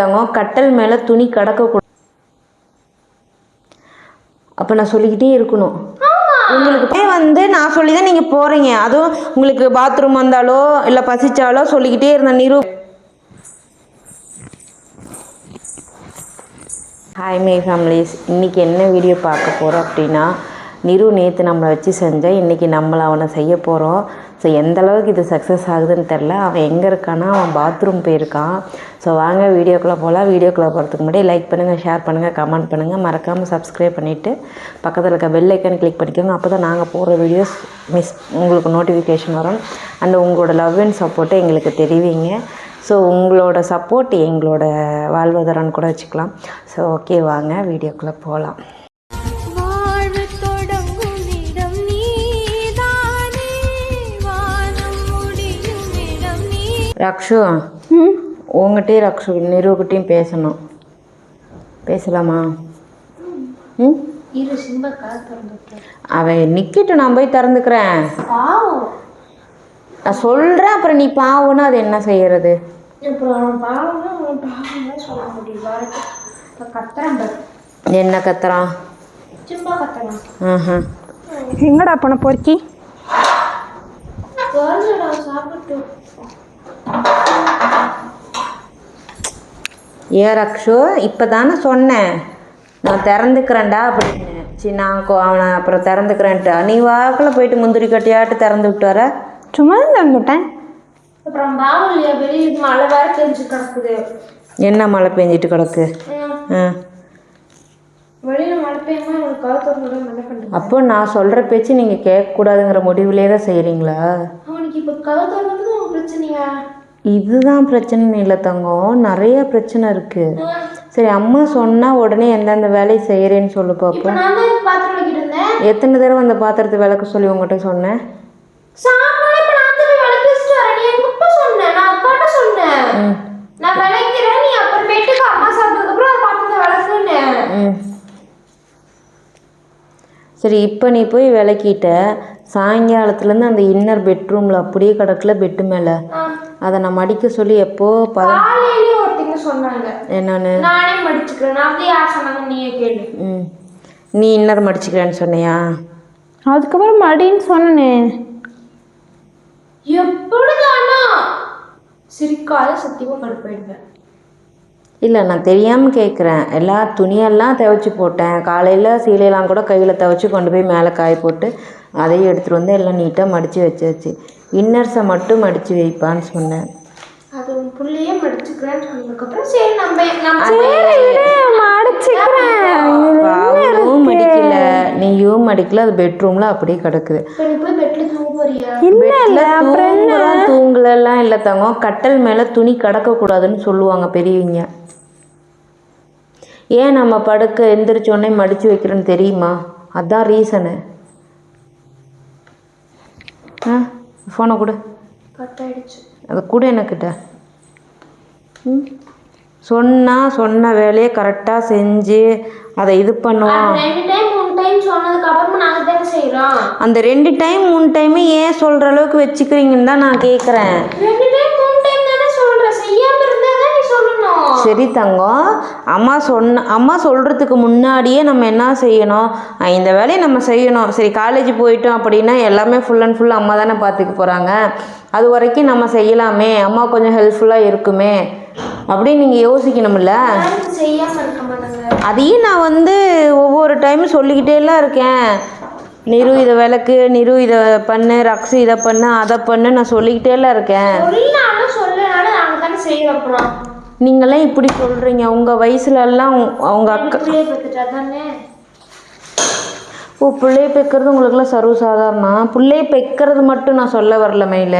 தங்கம் கட்டல் மேலே துணி கடக்கக்கூடாது அப்போ நான் சொல்லிக்கிட்டே இருக்கணும். உங்களுக்கு வந்து நான் சொல்லி தான் நீங்கள் போகிறீங்க அதுவும் உங்களுக்கு பாத்ரூம் வந்தாலோ இல்லை பசிச்சாலோ சொல்லிக்கிட்டே இருந்த நிரூ. ஹாய் மை ஃபேமிலிஸ் இன்றைக்கி என்ன வீடியோ பார்க்க போகிறோம் அப்படின்னா நிரு நேற்று நம்மளை வச்சு செஞ்சால் இன்றைக்கி நம்மளை அவனை செய்ய போகிறோம் ஸோ எந்த அளவுக்கு இது சக்ஸஸ் ஆகுதுன்னு தெரில அவன் எங்கே இருக்கான்னா அவன் பாத்ரூம் போயிருக்கான். ஸோ வாங்க வீடியோக்குள்ளே போகலாம் வீடியோக்குள்ளே போகிறதுக்கு முன்னாடி லைக் பண்ணுங்கள் ஷேர் பண்ணுங்கள் கமெண்ட் பண்ணுங்கள் மறக்காமல் சப்ஸ்கிரைப் பண்ணிவிட்டு பக்கத்தில் இருக்க பெல் ஐக்கன் கிளிக் பண்ணிக்கோங்க. அப்போ தான் நாங்கள் போகிற வீடியோஸ் மிஸ் உங்களுக்கு நோட்டிஃபிகேஷன் வரும். அண்ட் உங்களோட லவ் அண்ட் சப்போர்ட்டை எங்களுக்கு தெரிவிங்க. ஸோ உங்களோட சப்போர்ட் எங்களோட வாழ்வாதாரம்னு கூட வச்சுக்கலாம். ஸோ ஓகே வாங்க வீடியோக்குள்ளே போகலாம் ரக்ஷு. உங்ககிட்டயும் ரக்ஷு நிருகிட்டையும் பேசணும். பேசலாமா? ம்? அவன் நிக்கட்டும் நான் போய் திறந்துக்கிறேன். நான் சொல்கிறேன் அப்புறம் நீ பாவம்னா அது என்ன செய்யறது? என்ன கத்துறான்? எங்கடா போன பொறுக்கி? சாப்பிட்டு. ஏ ரக்ஷு இப்போ தானே சொன்னேன். நான் திறந்துக்கிறேன்டா அப்படின்னு. சரி நான் கொ- அவனை அப்புறம் திறந்துக்கிறேன்ட்டு. நீ வாக்கில் போயிட்டு முந்திரி கட்டியாட்டு திறந்து விட்டு வர. சும்மா தான் திறந்துட்டேன் அப்புறம் பாவம் இல்லையா வெளியில மழை வேற தெரிஞ்சு கிடக்குது. என்ன மழை பெஞ்சிட்டு கிடக்கு? திறந்து அப்போ நான் சொல்கிற பேச்சு நீங்கள் கேட்கக்கூடாதுங்கிற முடிவிலே தான் செய்கிறீங்களா அவனுக்கு இப்போ கதை திறந்தது பிரச்சனையா? இதுதான் பிரச்சனை இல்லை தங்கம். நிறைய பிரச்சனை இருக்குது சரி அம்மா சொன்னால் உடனே எந்தெந்த வேலையை செய்கிறேன்னு சொல்லு இருந்தேன். எத்தனை தடவை அந்த பாத்திரத்தை விளக்க சொல்லி உங்ககிட்ட சொன்னேன்? சரி இப்போ நீ போய் விளக்கிட்ட. சாயங்காலத்துலேருந்து அந்த இன்னர் பெட்ரூமில் அப்படியே கிடக்கல பெட்டு மேலே. அதை நான் மடிக்க சொல்லி எப்போ பத காலையிலேயே ஒருத்தங்க சொன்னாங்க. என்னன்னு? நானே மடிச்சுக்கிறேன். நான் வந்து யார் சொன்னாங்க நீயே கேளு. ம். நீ இன்னர் மடிச்சுக்கிறேன்னு சொன்னியா? அதுக்கப்புறம் மடின்னு சொன்னனே. எப்படிதானா? சிரிக்காத சத்தியமா கடுப்பாயிடுவேன் இல்லை நான் தெரியாமல் கேட்குறேன் எல்லா துணியெல்லாம் துவைச்சி போட்டேன். காலையில் சீலையெல்லாம் கூட கையில் துவைச்சி கொண்டு போய் மேலே காய போட்டு அதையும் எடுத்துகிட்டு வந்து எல்லாம் நீட்டாக மடித்து வச்சாச்சு. இன்னர்ஸை மட்டும் மடித்து வைப்பான்னு சொன்னேன். அது புள்ளையே மடிச்சுக்கிறேன்னு சொன்னதுக்கப்புறம் சரி நம்ம நம்ம மடிச்சுக்கிறேன். அவளும் மடிக்கல. நீயும் மடிக்கல அது பெட்ரூம்ல அப்படியே கிடக்குது. இப்போ நீ போய் பெட்ல தூங்க போறியா பெட்ல தூங்குறோம் தூங்கலாம் இல்லை தங்கம். கட்டல் மேலே துணி கடக்கக்கூடாதுன்னு சொல்லுவாங்க பெரியவங்க. ஏன் நம்ம படுக்க எந்திரிச்ச உடனே மடித்து வைக்கிறோன்னு தெரியுமா? அதான் ரீசனு ஆ? ஃபோனை கொடு. அதை கூட எனக்கிட்ட. ம். சொன்னா சொன்ன வேலையை கரெக்டாக செஞ்சு அதை இது பண்ணுவோம் அந்த ரெண்டு டைம் மூணு டைமே ஏன் சொல்கிற அளவுக்கு வச்சுக்கிறீங்கன்னு தான் நான் கேட்குறேன் ரெண்டு டைம் மூணு டைம் தானே சொல்றேன் செய்யாம இருந்தா தான் நீ சொல்லணும் சரி தங்கம் அம்மா சொன்ன அம்மா சொல்கிறதுக்கு முன்னாடியே நம்ம என்ன செய்யணும்? இந்த வேலையை நம்ம செய்யணும். சரி காலேஜ் போயிட்டோம் அப்படின்னா எல்லாமே ஃபுல் அண்ட் ஃபுல் அம்மா தானே பார்த்துக்க போகிறாங்க அது வரைக்கும் நம்ம செய்யலாமே. அம்மா கொஞ்சம் ஹெல்ப்ஃபுல்லாக இருக்குமே. அப்படின்னு நீங்கள் யோசிக்கணும்ல? அதையும் நான் வந்து ஒவ்வொரு டைமும் சொல்லிக்கிட்டேலாம் இருக்கேன். நிரு இதை விளக்கு நிரு இதை பண்ணு ரக்ஸு இதை பண்ணு அதை பண்ணு நான் சொல்லிக்கிட்டேலாம் இருக்கேன். சொல்லாலும் சொல்லனாலும் நாங்க தானே செய்யறோம் அப்புறம் நீங்களாம் இப்படி சொல்கிறீங்க உங்கள் வயசுலலாம் அவங்க அக்கா ஓ பிள்ளைய பெக்கிறது உங்களுக்குலாம் சர்வசாதாரணம்? பிள்ளைய பெக்கிறது மட்டும் நான் சொல்ல வரல மயில.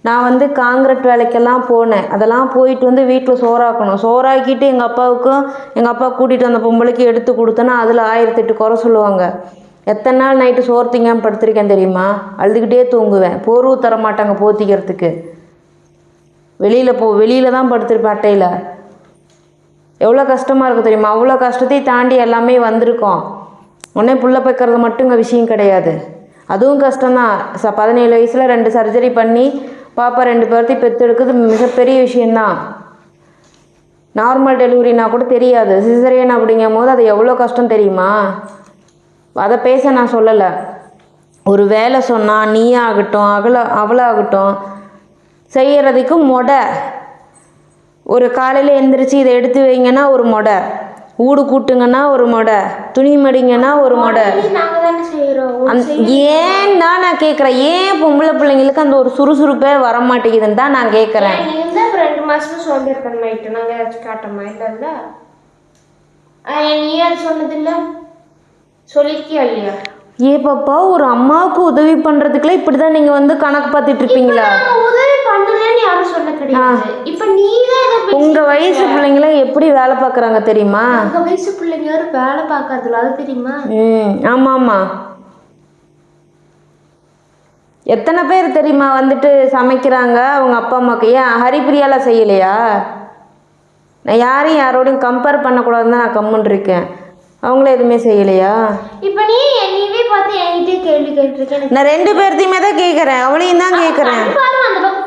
நான் வந்து காங்கிரட் வேலைக்கெல்லாம் போனேன். அதெல்லாம் போயிட்டு வந்து வீட்டில் சோறாக்கணும். சோறாக்கிட்டு எங்கள் அப்பாவுக்கும் எங்கள் அப்பா கூட்டிகிட்டு வந்த பொம்பளைக்கு எடுத்து கொடுத்தேன்னா அதில் ஆயிரத்தெட்டு குறை சொல்லுவாங்க. எத்தனை நாள் நைட்டு சோறு திங்காமல் படுத்திருக்கேன் தெரியுமா? அழுதுகிட்டே தூங்குவேன். போர்வு தர மாட்டாங்க போத்திக்கிறதுக்கு. வெளியில் போ வெளியில் தான் படுத்திருப்பேன் அட்டையில். எவ்வளோ கஷ்டமாக இருக்கும் தெரியுமா? அவ்வளோ கஷ்டத்தையும் தாண்டி எல்லாமே வந்திருக்கோம். உடனே புள்ள பைக்கிறது மட்டும் இங்கே விஷயம் கிடையாது. அதுவும் கஷ்டம்தான். ச பதினேழு வயசில் ரெண்டு சர்ஜரி பண்ணி பாப்பா ரெண்டு பேர்த்தையும் பெற்றெடுக்கிறது மிகப்பெரிய விஷயந்தான் நார்மல் டெலிவரினா கூட தெரியாது. சிசரியன் அப்படிங்கும் போது அது எவ்வளோ கஷ்டம் தெரியுமா? அதை பேச நான் சொல்லலை. ஒரு வேலை சொன்னால் நீ ஆகட்டும் அகல அவளாகட்டும் செய்யறதுக்கு மொடை. ஒரு காலையில் எந்திரிச்சு இதை எடுத்து வைங்கன்னா ஒரு மொடை. ஊடு கூட்டுங்கன்னா ஒரு மொடை. துணி மடிங்கன்னா ஒரு மொடை. ஏன் தான் நான் கேட்குறேன் ஏன் பொம்பளை பிள்ளைங்களுக்கு அந்த ஒரு சுறுசுறுப்பே வர மாட்டேங்குதுன்னு தான் நான் கேட்குறேன் ரெண்டு மாசமா சொல்லியிருக்கேன் நைட்டு நாங்க ஏதாச்சும் காட்டமா? இல்லைல்ல நீ அது சொன்னது இல்ல சொல்லிருக்கியா இல்லையா? ஏ பாப்பா ஒரு அம்மாவுக்கு உதவி பண்ணுறதுக்குள்ள இப்படி தான் நீங்கள் வந்து கணக்கு பார்த்துட்டு இருப்பீங்களா? யாரும் சொல்ல கிடையாது இப்ப நீ தான் இதை பேசி- உங்கள் வயசு பிள்ளைங்களாம் எப்படி வேலை பார்க்குறாங்க தெரியுமா? உங்க வயசு பிள்ளைங்க யாரும் வேலை பார்க்கறதுல அது தெரியுமா? ம். ஆமாம் ஆமாம் எத்தனை பேர் தெரியுமா வந்துட்டு சமைக்கிறாங்க? அவங்க அப்பா அம்மாவுக்கு ஏன் ஹரிப்பிரியால செய்யலையா? நான் யாரையும் யாரோடையும் கம்பேர் பண்ணக்கூடாதுன்னு தான் நான் கம்முன்னு இருக்கேன். அவங்களும் எதுவுமே செய்யலையா? இப்ப நீ என்னையவே பார்த்து என்கிட்ட கேள்வி கேட்டிருக்க. எனக்கு நான் ரெண்டு பேர்த்தையுமே தான் கேட்குறேன் அவளையும் தான் கேட்குறேன்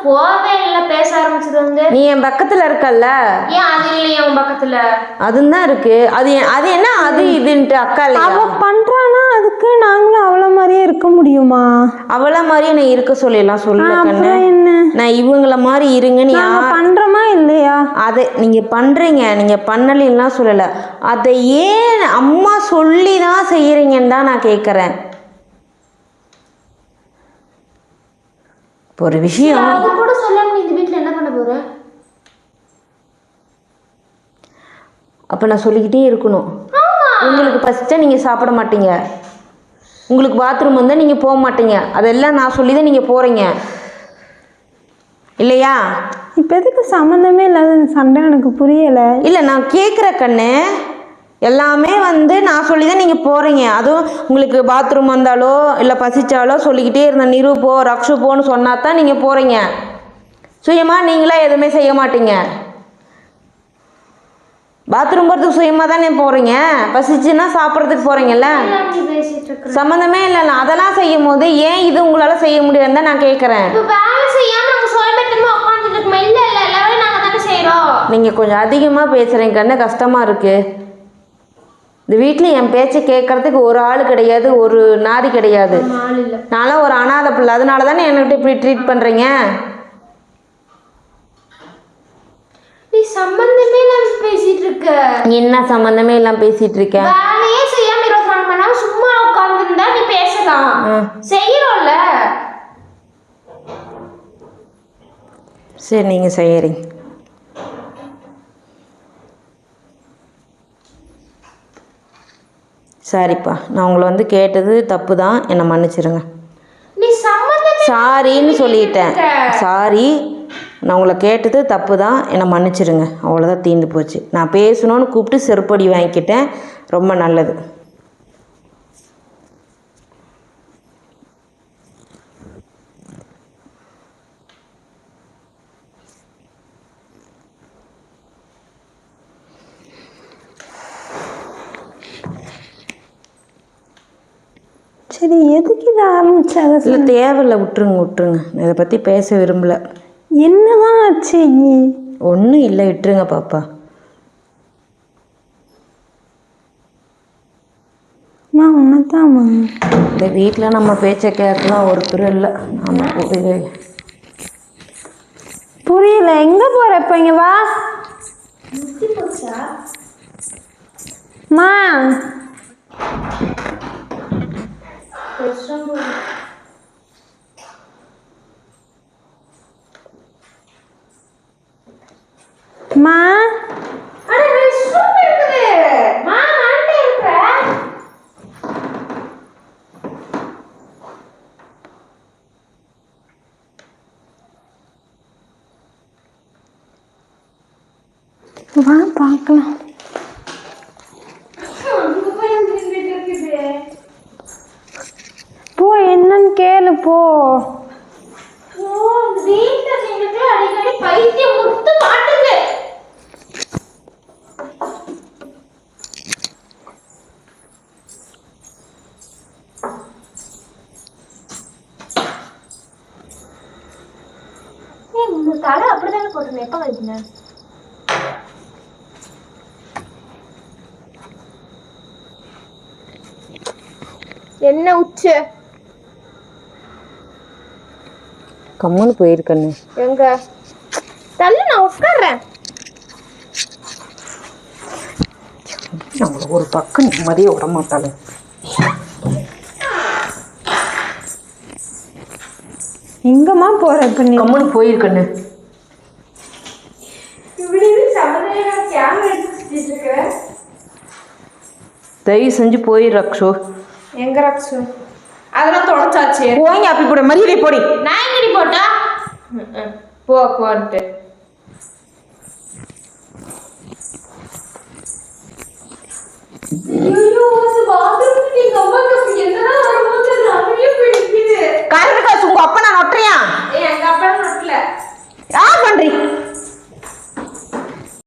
போவே இல்லை பேச ஆரம்பிச்சது வந்து நீ என் பக்கத்தில் இருக்கல்ல? ஏன் அது இல்லையா உன் பக்கத்துல? அதுவும் தான் இருக்கு. அது அது என்ன? அது இதுன்ட்டு அக்கா இல்லையா? அவ பண்றானா? அதுக்கு நாங்களும் அவள மாதிரியே இருக்க முடியுமா? அவளை மாதிரி நான் இருக்க சொல்லிடலாம் அப்புறம் என்ன? நான் இவங்கள மாதிரி இருங்கன்னு யா நாங்க பண்றோமா இல்லையா? அதை நீங்கள் பண்ணுறீங்க நீங்கள் பண்ணலாம் சொல்லலை. அதை ஏன் அம்மா சொல்லி தான் செய்கிறீங்கன்னு தான் நான் கேட்குறேன் இப்போ ஒரு விஷயம் அது கூட சொல்லாம நீ இந்த வீட்ல என்ன பண்ண போற அப்போ நான் சொல்லிக்கிட்டே இருக்கணும். உங்களுக்கு ஃபஸ்ட்டாக நீங்கள் சாப்பிட மாட்டீங்க. உங்களுக்கு பாத்ரூம் வந்தால் நீங்கள் போக மாட்டீங்க. அதெல்லாம் நான் சொல்லி தான் நீங்கள் போகிறீங்க இல்லையா? இப்ப எதுக்கு சம்மந்தமே இல்லாத சண்டை எனக்கு புரியல. இல்லை நான் கேட்குற கண்ணு எல்லாமே வந்து நான் சொல்லி தான் நீங்கள் போகிறீங்க அதுவும் உங்களுக்கு பாத்ரூம் வந்தாலோ இல்லை பசிச்சாலோ சொல்லிக்கிட்டே இருந்த நிரு போ ரக்ஷு போன்னு சொன்னா தான் நீங்கள் போகிறீங்க சுயமாக நீங்களா எதுவுமே செய்ய மாட்டீங்க. பாத்ரூம் போகிறதுக்கு சுயமாக தானே போகிறீங்க பசிச்சுன்னா சாப்பிட்றதுக்கு போகிறீங்கல்ல சம்மந்தமே இல்லைல்ல. அதெல்லாம் செய்யும் போது ஏன் இது உங்களால் செய்ய முடியாதுன்னு தான் நான் கேட்குறேன் நீங்கள் கொஞ்சம் அதிகமாக பேசுகிறீங்க கண்ணு கஷ்டமாக இருக்குது இந்த வீட்டில் என் பேச்சை கேட்கறதுக்கு ஒரு ஆள் கிடையாது ஒரு நாதி கிடையாது. நான்லாம் ஒரு அனாதை பிள்ளை. அதனால தானே என்கிட்ட இப்படி ட்ரீட் பண்ணுறீங்க பேசிட்டு இருக்க என்ன சம்மந்தமே இல்லாமல் பேசிகிட்டு இருக்கேன் வேலையே செய்யாம இருபத்தி நாலு மணி நேரம் சும்மா உட்காந்துருந்தா நீ பேசலாம். செய்யறோம்ல. சரி நீங்கள் செய்யறீங்க. சரிப்பா நான் உங்களை வந்து கேட்டது தப்பு தான் என்னை மன்னிச்சிருங்க. நீ சம்பந்தமே சாரின்னு சொல்லிட்டேன். சாரி நான் உங்களை கேட்டது தப்பு தான் என்னை மன்னிச்சிருங்க. அவ்வளோதான் தீர்ந்து போச்சு. நான் பேசணும்னு கூப்பிட்டு செருப்படி வாங்கிக்கிட்டேன். ரொம்ப நல்லது. சரி எதுக்கு இதை ஆரம்பிச்சாங்க? இல்லை தேவையில்லை. விட்டுருங்க விட்டுருங்க. இதை பற்றி பேச விரும்பல. என்னதான் ஆச்சு ஒன்றும் இல்லை விட்டுருங்க பாப்பா. அம்மா உன்னதாம்மா இந்த வீட்டில் நம்ம பேச்சை கேட்கலாம் ஒருத்தரும் இல்லை நம்ம போய் புரியல எங்க போற இப்ப இங்க வா. அம்மா அம்மா அட ரெஸ்ட் ரூம் இருக்குது மா வா பார்க்கலாம். போ என்னன்னு கேளு போ. பைத்தியம் முத்து மாட்டுது. எப்போ வருதுங்க என்ன உச்சு? கம்மனு போயிருக்கண்ணு எங்க? தள்ளு நான் உட்கார்றேன். நம்மள ஒரு பக்கம் நிம்மதியே விட மாட்டாளு. எங்கம்மா போற இப்ப நீ கம்மனு போயிருக்கண்ணு தயவு செஞ்சு போயிரு ரக்ஷோ. எங்க ரக்ஷு? அதெல்லாம் தொடச்சாச்சு போங்க அப்படி கூட மரியாதை போடி. நான் எங்கடி போட்டா. போ போன்ட்டு. கரண்ட் காசு உங்க அப்பா நான் நொட்டுறியா எங்க அப்பா நட்டல. ஆ பண்றி?